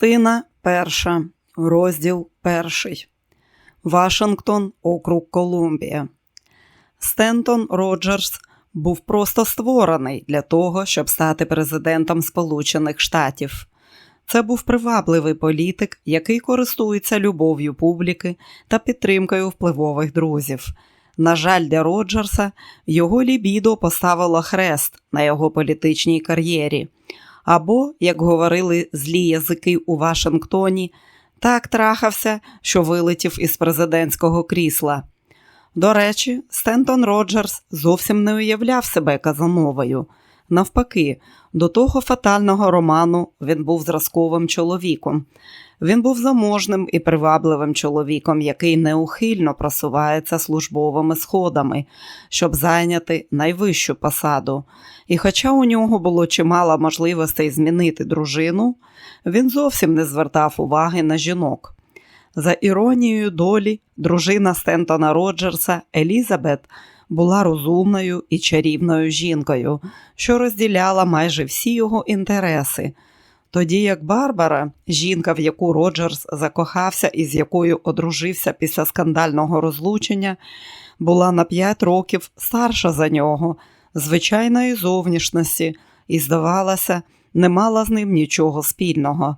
Частина перша, розділ перший. Вашингтон, округ Колумбія. Стентон Роджерс був просто створений для того, щоб стати президентом Сполучених Штатів. Це був привабливий політик, який користується любов'ю публіки та підтримкою впливових друзів. На жаль, для Роджерса його лібідо поставило хрест на його політичній кар'єрі. Або, як говорили злі язики у Вашингтоні, так трахався, що вилетів із президентського крісла. До речі, Стентон Роджерс зовсім не уявляв себе Казановою. Навпаки, до того фатального роману він був зразковим чоловіком. Він був заможним і привабливим чоловіком, який неухильно просувається службовими сходами, щоб зайняти найвищу посаду. І хоча у нього було чимало можливостей змінити дружину, він зовсім не звертав уваги на жінок. За іронією долі, дружина Стентона Роджерса Елізабет була розумною і чарівною жінкою, що розділяла майже всі його інтереси. Тоді як Барбара, жінка, в яку Роджерс закохався і з якою одружився після скандального розлучення, була на 5 років старша за нього, звичайної зовнішності, і, здавалося, не мала з ним нічого спільного.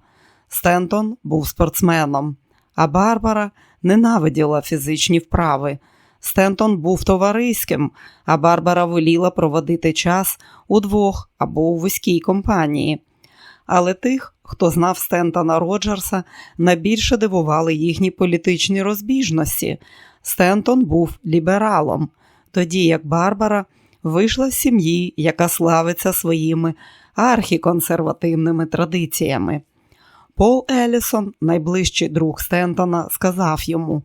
Стентон був спортсменом, а Барбара ненавиділа фізичні вправи. Стентон був товариським, а Барбара воліла проводити час удвох або у вузькій компанії. Але тих, хто знав Стентона Роджерса, найбільше дивували їхні політичні розбіжності. Стентон був лібералом, тоді як Барбара вийшла з сім'ї, яка славиться своїми архіконсервативними традиціями. Пол Елісон, найближчий друг Стентона, сказав йому: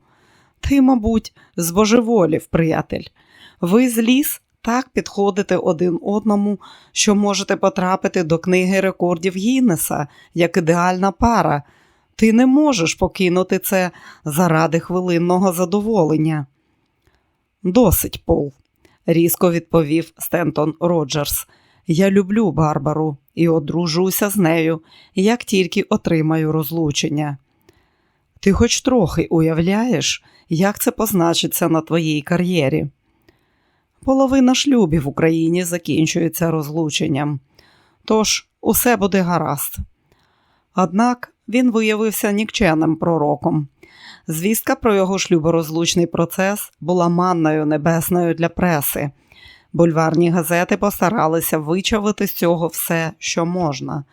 Ти, мабуть, збожеволів, приятель. Ви з ліс так підходите один одному, що можете потрапити до книги рекордів Гіннеса як ідеальна пара. Ти не можеш покинути це заради хвилинного задоволення. Досить, Пол, різко відповів Стентон Роджерс. Я люблю Барбару і одружуся з нею, як тільки отримаю розлучення. Ти хоч трохи уявляєш, як це позначиться на твоїй кар'єрі? Половина шлюбів в Україні закінчується розлученням, тож усе буде гаразд. Однак він виявився нікчемним пророком. Звістка про його шлюборозлучний процес була манною небесною для преси. Бульварні газети постаралися вичавити з цього все, що можна.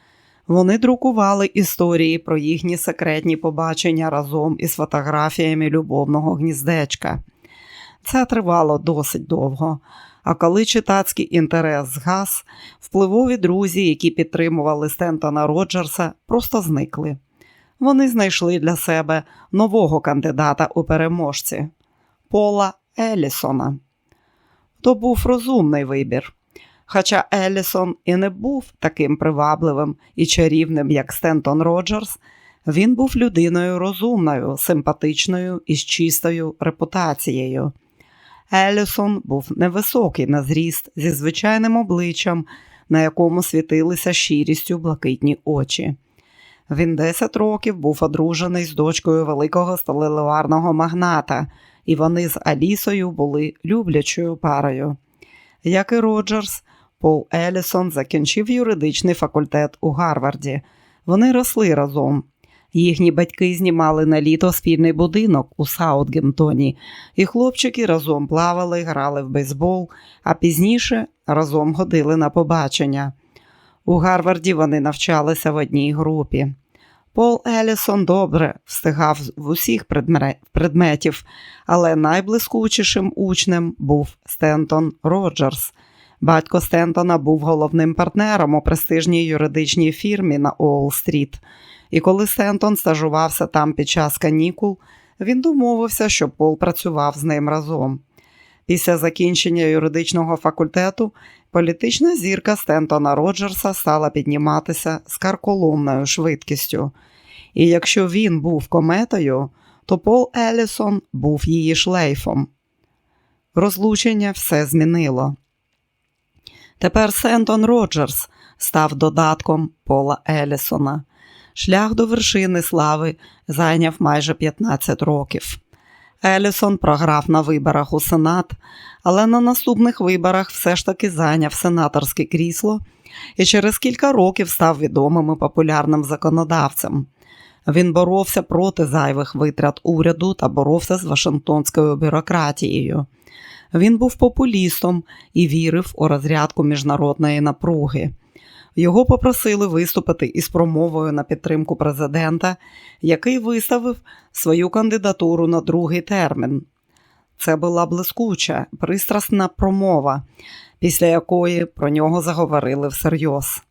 Вони друкували історії про їхні секретні побачення разом із фотографіями любовного гніздечка. Це тривало досить довго. А коли читацький інтерес згас, впливові друзі, які підтримували Стентона Роджерса, просто зникли. Вони знайшли для себе нового кандидата у переможці Пола Елісона. То був розумний вибір. Хоча Елісон і не був таким привабливим і чарівним, як Стентон Роджерс, він був людиною розумною, симпатичною і з чистою репутацією. Елісон був невисокий на зріст зі звичайним обличчям, на якому світилися щирістю блакитні очі. Він 10 років був одружений з дочкою великого сталелеварного магната, і вони з Алісою були люблячою парою. Як і Роджерс, Пол Елісон закінчив юридичний факультет у Гарварді. Вони росли разом. Їхні батьки знімали на літо спільний будинок у Саутгемптоні, і хлопчики разом плавали, грали в бейсбол, а пізніше разом ходили на побачення. У Гарварді вони навчалися в одній групі. Пол Елісон добре встигав в усіх предметів, але найблискучішим учнем був Стентон Роджерс. Батько Стентона був головним партнером у престижній юридичній фірмі на Уолл-стріт. І коли Стентон стажувався там під час канікул, він домовився, що Пол працював з ним разом. Після закінчення юридичного факультету політична зірка Стентона Роджерса стала підніматися з карколомною швидкістю. І якщо він був кометою, то Пол Елісон був її шлейфом. Розлучення все змінило. Тепер Сентон Роджерс став додатком Пола Елісона. шлях до вершини слави зайняв майже 15 років. Елісон програв на виборах у Сенат, але на наступних виборах все ж таки зайняв сенаторське крісло і через кілька років став відомим і популярним законодавцем. Він боровся проти зайвих витрат уряду та боровся з Вашингтонською бюрократією. Він був популістом і вірив у розрядку міжнародної напруги. Його попросили виступити із промовою на підтримку президента, який виставив свою кандидатуру на другий термін. Це була блискуча, пристрасна промова, після якої про нього заговорили всерйоз.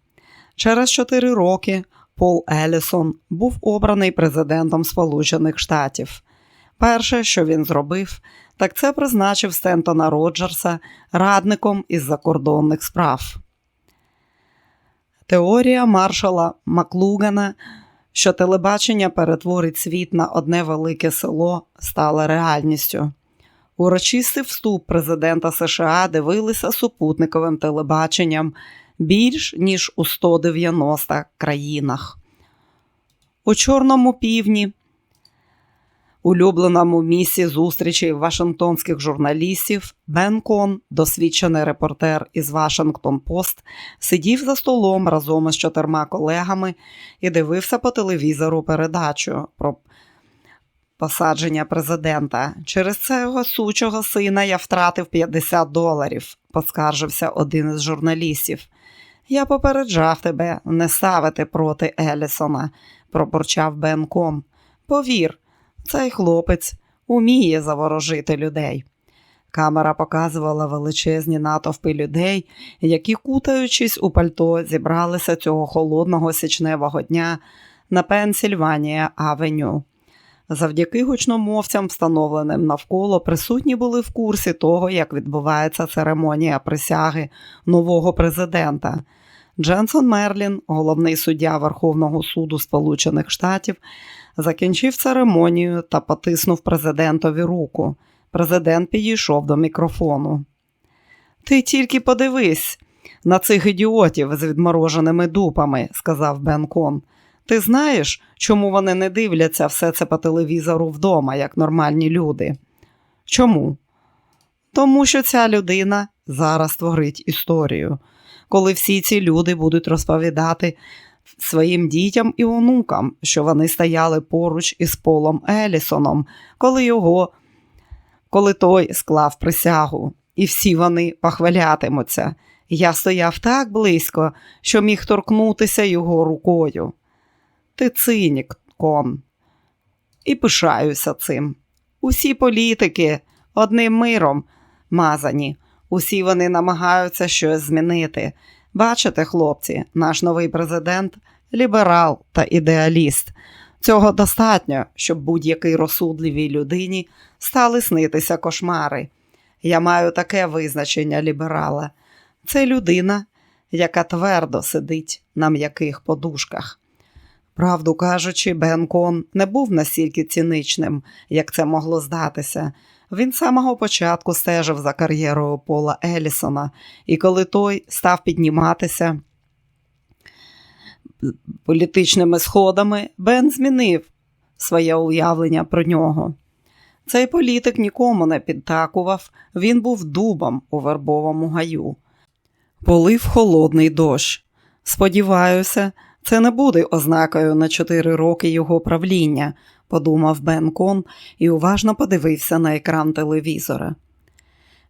Через чотири роки Пол Елісон був обраний президентом Сполучених Штатів. Перше, що він зробив, так це призначив Стентона Роджерса радником із закордонних справ. Теорія маршала Маклугана, що телебачення перетворить світ на одне велике село, стала реальністю. Урочистий вступ президента США дивилися супутниковим телебаченням більш ніж у 190 країнах. У Чорному півдні, улюбленому місці зустрічі вашингтонських журналістів, Бен Кон, досвідчений репортер із Вашингтон Пост, сидів за столом разом із чотирма колегами і дивився по телевізору передачу про посадження президента. Через цього сучого сина я втратив 50 доларів, поскаржився один із журналістів. Я попереджав тебе не ставити проти Елісона, пробурчав Бен Кон. Повір, цей хлопець уміє заворожити людей. Камера показувала величезні натовпи людей, які, кутаючись у пальто, зібралися цього холодного січневого дня на Пенсільванія Авеню. Завдяки гучномовцям, встановленим навколо, присутні були в курсі того, як відбувається церемонія присяги нового президента. Дженсон Мерлін, головний суддя Верховного суду Сполучених Штатів, закінчив церемонію та потиснув президентові руку. Президент підійшов до мікрофону. Ти тільки подивись на цих ідіотів з відмороженими дупами, сказав Бен Кон. Ти знаєш, чому вони не дивляться все це по телевізору вдома, як нормальні люди? Чому? Тому що ця людина зараз творить історію, коли всі ці люди будуть розповідати своїм дітям і онукам, що вони стояли поруч із Полом Елісоном, коли його, коли той склав присягу, і всі вони похвалятимуться. Я стояв так близько, що міг торкнутися його рукою. Ти цинік, кон. І пишаюся цим. Усі політики одним миром мазані, усі вони намагаються щось змінити. Бачите, хлопці, наш новий президент ліберал та ідеаліст. Цього достатньо, щоб будь-якій розсудливій людині стали снитися кошмари. Я маю таке визначення ліберала. Це людина, яка твердо сидить на м'яких подушках. Правду кажучи, Бен Кон не був настільки ціничним, як це могло здатися. Він з самого початку стежив за кар'єрою Пола Елісона, і коли той став підніматися політичними сходами, Бен змінив своє уявлення про нього. Цей політик нікому не підтакував, він був дубом у вербовому гаю. Полив холодний дощ. Сподіваюся, це не буде ознакою на чотири роки його правління, подумав Бен Кон і уважно подивився на екран телевізора.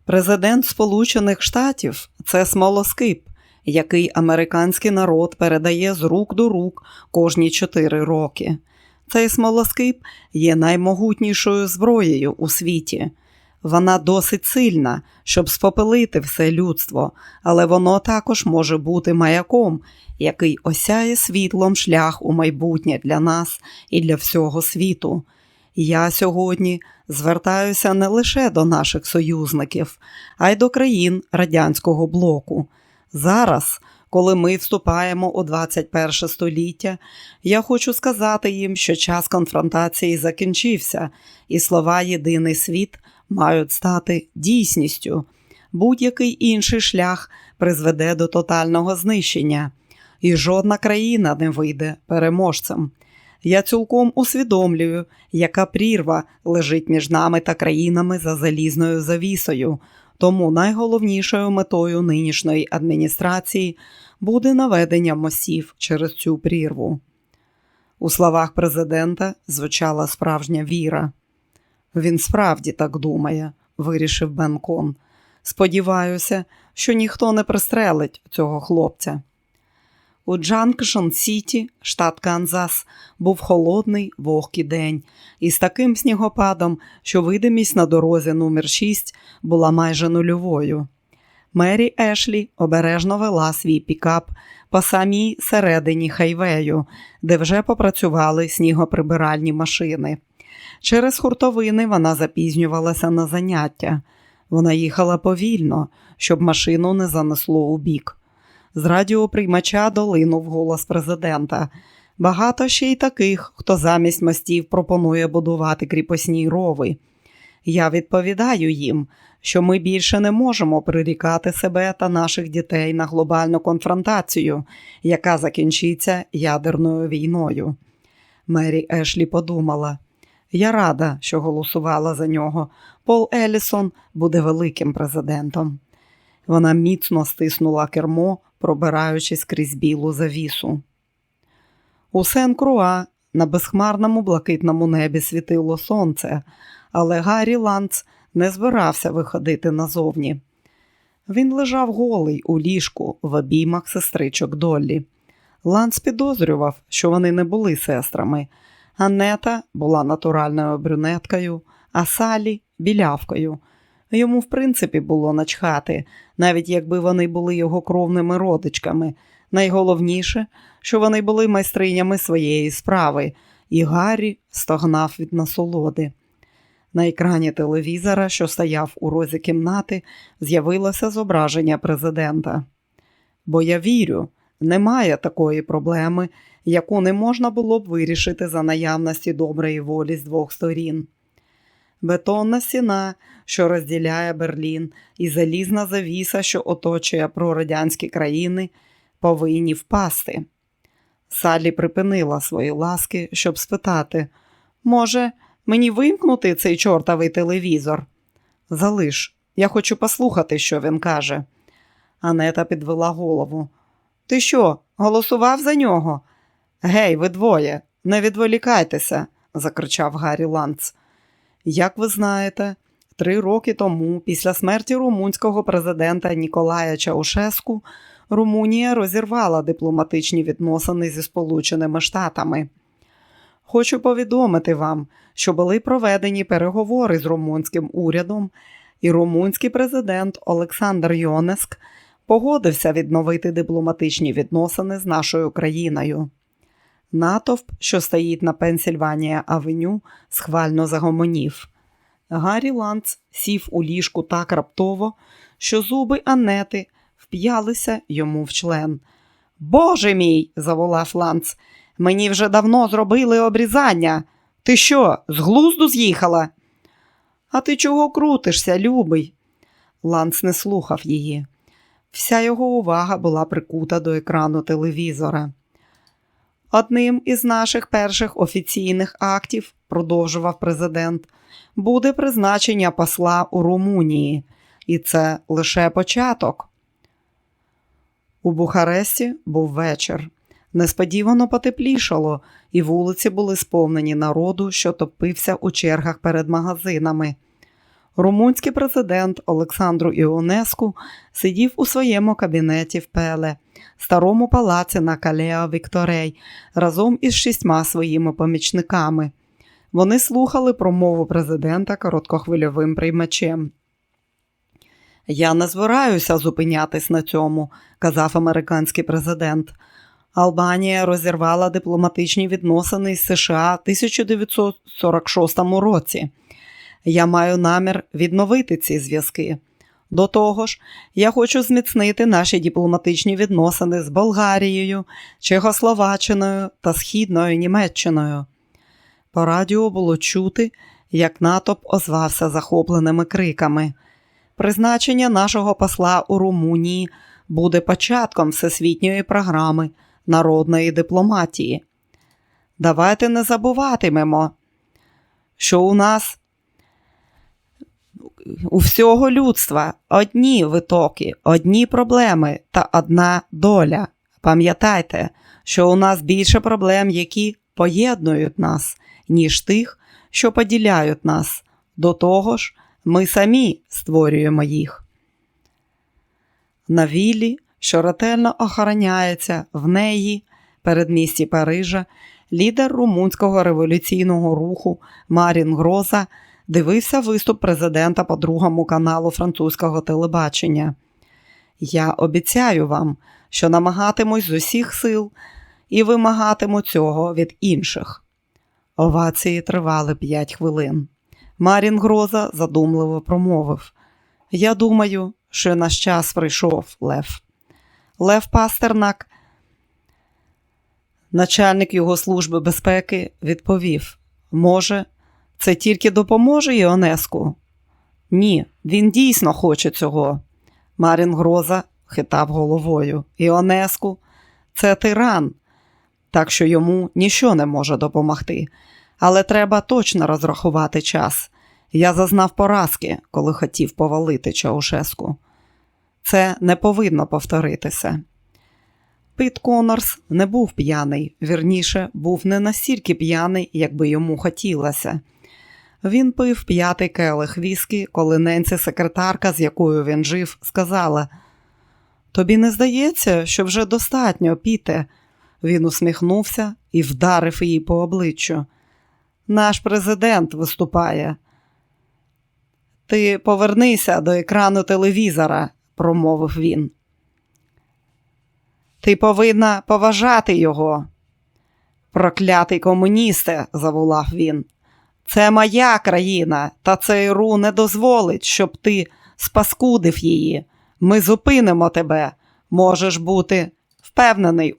Президент Сполучених Штатів це смолоскип, який американський народ передає з рук до рук кожні чотири роки. Цей смолоскип є наймогутнішою зброєю у світі. Вона досить сильна, щоб спопелити все людство, але воно також може бути маяком, який осяє світлом шлях у майбутнє для нас і для всього світу. Я сьогодні звертаюся не лише до наших союзників, а й до країн радянського блоку. Зараз, коли ми вступаємо у 21 століття, я хочу сказати їм, що час конфронтації закінчився, і слова Єдиний світ мають стати дійсністю. Будь-який інший шлях призведе до тотального знищення. і жодна країна не вийде переможцем. Я цілком усвідомлюю, яка прірва лежить між нами та країнами за залізною завісою. Тому найголовнішою метою нинішньої адміністрації буде наведення мостів через цю прірву. У словах президента звучала справжня віра. Він справді так думає, вирішив Бенкон. Сподіваюся, що ніхто не пристрелить цього хлопця. У Джанкшн Сіті, штат Канзас, був холодний вогкий день із таким снігопадом, що видимість на дорозі номер 6 була майже нульовою. Мері Ешлі обережно вела свій пікап по самій середині хайвею, де вже попрацювали снігоприбиральні машини. Через хуртовини вона запізнювалася на заняття. Вона їхала повільно, щоб машину не занесло у бік. З радіоприймача долинув голос президента. Багато ще й таких, хто замість мостів пропонує будувати кріпосні рови. Я відповідаю їм, що ми більше не можемо прирікати себе та наших дітей на глобальну конфронтацію, яка закінчиться ядерною війною. Мері Ешлі подумала. Я рада, що голосувала за нього. Пол Елісон буде великим президентом. Вона міцно стиснула кермо, пробираючись крізь білу завісу. У Сен-Круа на безхмарному блакитному небі світило сонце, але Гаррі Ланц не збирався виходити назовні. Він лежав голий у ліжку в обіймах сестричок Доллі. Ланц підозрював, що вони не були сестрами. Анета була натуральною брюнеткою, а Салі білявкою. Йому, в принципі, було начхати, навіть якби вони були його кровними родичками. Найголовніше, що вони були майстринями своєї справи, і Гаррі стогнав від насолоди. На екрані телевізора, що стояв у розі кімнати, з'явилося зображення президента. Бо я вірю, немає такої проблеми, яку не можна було б вирішити за наявності доброї волі з двох сторін. Бетонна стіна, що розділяє Берлін, і залізна завіса, що оточує прорадянські країни, повинні впасти. Салі припинила свої ласки, щоб спитати може, мені вимкнути цей чортовий телевізор? Залиш, я хочу послухати, що він каже. Анета підвела голову. Ти що, голосував за нього? Гей, ви двоє, не відволікайтеся, закричав Гаррі Ланц. Як ви знаєте, три роки тому, після смерті румунського президента Ніколая Чаушеску, Румунія розірвала дипломатичні відносини зі Сполученими Штатами. Хочу повідомити вам, що були проведені переговори з румунським урядом, і румунський президент Олександр Йонеск погодився відновити дипломатичні відносини з нашою країною. Натовп, що стоїть на Пенсільванія Авеню, схвально загомонів. Гаррі Ланц сів у ліжку так раптово, що зуби Анети вп'ялися йому в член. Боже мій, заволав Ланц, мені вже давно зробили обрізання. Ти що, з глузду з'їхала? А ти чого крутишся, любий? Ланц не слухав її. Вся його увага була прикута до екрану телевізора. Одним із наших перших офіційних актів, продовжував президент, буде призначення посла у Румунії, і це лише початок. У Бухаресті був вечір. Несподівано потеплішало, і вулиці були сповнені народу, що топився у чергах перед магазинами. Румунський президент Олександру Іонеску сидів у своєму кабінеті в Пеле, старому палаці на Калеа Вікторей, разом із шістьма своїми помічниками. Вони слухали промову президента короткохвильовим приймачем. Я не збираюся зупинятись на цьому, казав американський президент. Албанія розірвала дипломатичні відносини з США в 1946 році. Я маю намір відновити ці зв'язки. До того ж, я хочу зміцнити наші дипломатичні відносини з Болгарією, Чехословаччиною та Східною Німеччиною. По радіо було чути, як натовп озвався захопленими криками. Призначення нашого посла у Румунії буде початком всесвітньої програми народної дипломатії. Давайте не забуватимемо, що у нас у всього людства одні витоки, одні проблеми та одна доля. Пам'ятайте, що у нас більше проблем, які поєднують нас, ніж тих, що поділяють нас. До того ж, ми самі створюємо їх. На віллі, що ретельно охороняється в неї, передмісті Парижа, лідер румунського революційного руху Марін Гроза дивився виступ президента по другому каналу французького телебачення. Я обіцяю вам, що намагатимусь з усіх сил і вимагатиму цього від інших. Овації тривали п'ять хвилин. Марін Гроза задумливо промовив: Я думаю, що наш час прийшов, Лев. Лев Пастернак, начальник його служби безпеки, відповів: Може, це тільки допоможе Іонеску? Ні, він дійсно хоче цього. Марін Гроза хитав головою. Іонеску це тиран, так що йому нічого не може допомогти. Але треба точно розрахувати час. Я зазнав поразки, коли хотів повалити Чаушеску. Це не повинно повторитися. Піт Конорс не був п'яний, вірніше, був не настільки п'яний, як би йому хотілося. Він пив п'ятий келих віскі, коли Ненці секретарка, з якою він жив, сказала: Тобі не здається, що вже достатньо, піте. Він усміхнувся і вдарив її по обличчю. Наш президент виступає. Ти повернися до екрану телевізора, промовив він. Ти повинна поважати його. Проклятий комуністе, заволав він. Це моя країна, та цей ру не дозволить, щоб ти спаскудив її. Ми зупинимо тебе. Можеш бути впевнений.